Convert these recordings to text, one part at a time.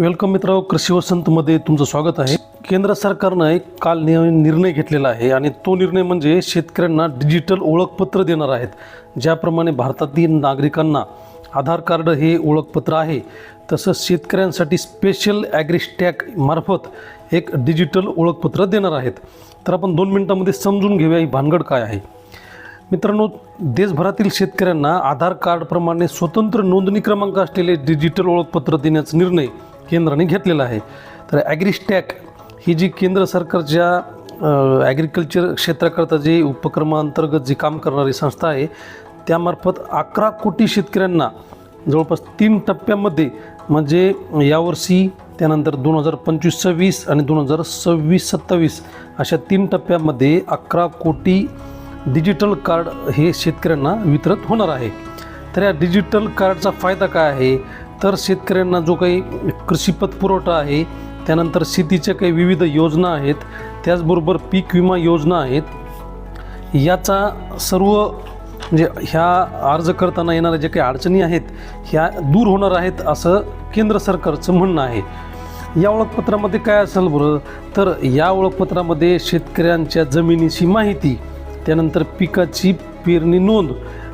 Welcome मित्रांनो कृषी वसंतमध्ये तुमचं स्वागत आहे. केंद्र सरकारनं एक काल निर्णय घेतलेला आहे आणि तो निर्णय म्हणजे शेतकऱ्यांना डिजिटल ओळखपत्र देणार आहेत. ज्याप्रमाणे भारतातील नागरिकांना आधार कार्ड हे ओळखपत्र आहे तसंच शेतकऱ्यांसाठी स्पेशल ॲग्रिस्टॅक मार्फत एक डिजिटल ओळखपत्र देणार आहेत. तर आपण दोन मिनिटांमध्ये समजून घेऊया ही भानगड काय आहे. मित्रांनो देशभरातील शेतकऱ्यांना आधार कार्डप्रमाणे स्वतंत्र नोंदणी क्रमांक असलेले डिजिटल ओळखपत्र देण्याचा निर्णय केंद्राने घेतलेला आहे. तर ॲग्रिस्टॅक ही जी केंद्र सरकारच्या ॲग्रिकल्चर क्षेत्राकरता जे उपक्रमाअंतर्गत जी काम करणारी संस्था आहे त्यामार्फत अकरा कोटी शेतकऱ्यांना जवळपास तीन टप्प्यामध्ये म्हणजे यावर्षी त्यानंतर दोन हजार पंचवीस सव्वीस आणि दोन हजार सव्वीस सत्तावीस अशा तीन टप्प्यामध्ये अकरा कोटी डिजिटल कार्ड हे शेतकऱ्यांना वितरित होणार आहे. तर या डिजिटल कार्डचा फायदा काय आहे? तर शेतकऱ्यांना जो काही कृषी पतपुरवठा आहे त्यानंतर शेतीच्या काही विविध योजना आहेत त्याचबरोबर पीक विमा योजना आहेत याचा सर्व म्हणजे ह्या अर्ज करताना येणाऱ्या ज्या काही अडचणी आहेत ह्या दूर होणार आहेत असं केंद्र सरकारचं म्हणणं आहे. या ओळखपत्रामध्ये काय असेल बरं? तर या ओळखपत्रामध्ये शेतकऱ्यांच्या जमिनीची माहिती त्यानंतर पिकाची पेरणी नोंद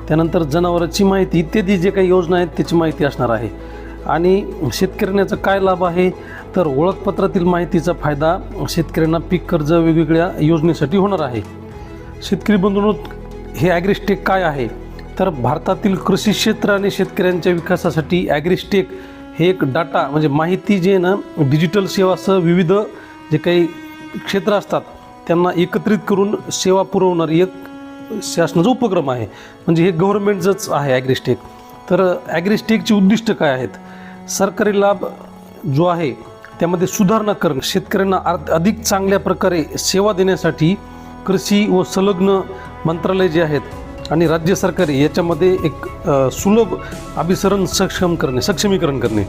त्यानंतर जनावरांची माहिती इत्यादी जे काही योजना आहेत त्याची माहिती असणार आहे. आणि शेतकऱ्यांचा काय लाभ आहे? तर ओळखपत्रातील माहितीचा फायदा शेतकऱ्यांना पीक कर्ज वेगवेगळ्या योजनेसाठी होणार आहे. शेतकरी बंधूंनो हे ॲग्रिस्टेक काय आहे? तर भारतातील कृषी क्षेत्र आणि शेतकऱ्यांच्या विकासासाठी ॲग्रिस्टेक हे एक डाटा म्हणजे माहिती जे आहे ना डिजिटल सेवासह विविध जे काही क्षेत्र असतात त्यांना एकत्रित करून सेवा पुरवणारी एक शासनाचा उपक्रम आहे. म्हणजे हे गव्हर्नमेंटचंच आहे ॲग्रिस्टेक. तर ॲग्रिस्टेकची उद्दिष्ट काय आहेत? सरकारी लाभ जो आहे त्यामध्ये सुधारणा करणं शेतकऱ्यांना अर्ध अधिक चांगल्या प्रकारे सेवा देण्यासाठी कृषी व संलग्न मंत्रालय जे आहेत आणि राज्य सरकारी याच्यामध्ये एक सुलभ अभिसरण सक्षम करणे सक्षमीकरण करणे.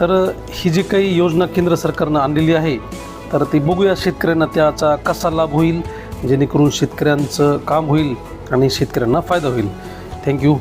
तर ही जी काही योजना केंद्र सरकारनं आणलेली आहे तर ती बघूया शेतकऱ्यांना त्याचा कसा लाभ होईल जेणेकरून शेतकऱ्यांचं काम होईल आणि शेतकऱ्यांना फायदा होईल. थँक्यू.